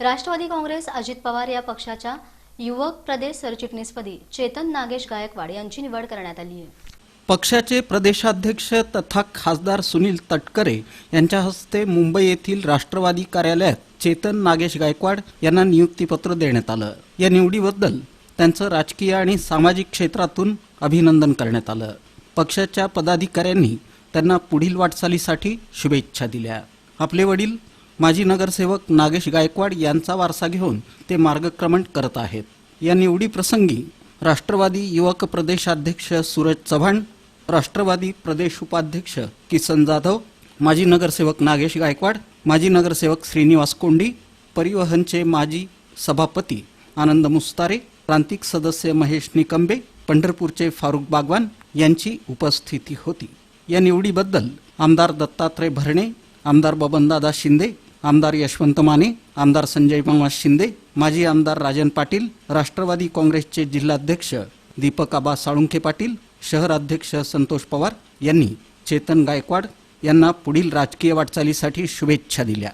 राष्ट्रवादी काँग्रेस अजित पवार या पक्षाच्या युवक प्रदेश सरचिटणीसपदी चेतन नागेश गायकवाड यांची निवड करण्यात आली आहे. पक्षाचे प्रदेशाध्यक्ष तथा खासदार सुनील तटकरे यांच्या हस्ते मुंबई येथील राष्ट्रवादी कार्यालयात चेतन नागेश गायकवाड यांना नियुक्तीपत्र देण्यात आलं. या निवडीबद्दल त्यांचं राजकीय आणि सामाजिक क्षेत्रातून अभिनंदन करण्यात आलं. पक्षाच्या पदाधिकाऱ्यांनी त्यांना पुढील वाटचालीसाठी शुभेच्छा दिल्या. आपले वडील माजी नगरसेवक नागेश गायकवाड यांचा वारसा घेऊन ते मार्गक्रमण करत आहेत. या निवडीप्रसंगी राष्ट्रवादी युवक प्रदेशाध्यक्ष सूरज चव्हाण राष्ट्रवादी प्रदेश उपाध्यक्ष किसन जाधव माजी नगरसेवक नागेश गायकवाड माजी नगरसेवक श्रीनिवास कोंडी परिवहनचे माजी सभापती आनंद मुस्तारे प्रांतिक सदस्य महेश निकंबे पंढरपूरचे फारुख बागवान यांची उपस्थिती होती. या निवडीबद्दल आमदार दत्तात्रय भरणे आमदार बबनदादा शिंदे आमदार यशवंत माने आमदार संजय मामा शिंदे माजी आमदार राजन पाटील राष्ट्रवादी काँग्रेसचे जिल्हाध्यक्ष दीपक आबा साळुंखे पाटील शहराध्यक्ष संतोष पवार यांनी चेतन गायकवाड यांना पुढील राजकीय वाटचालीसाठी शुभेच्छा दिल्या.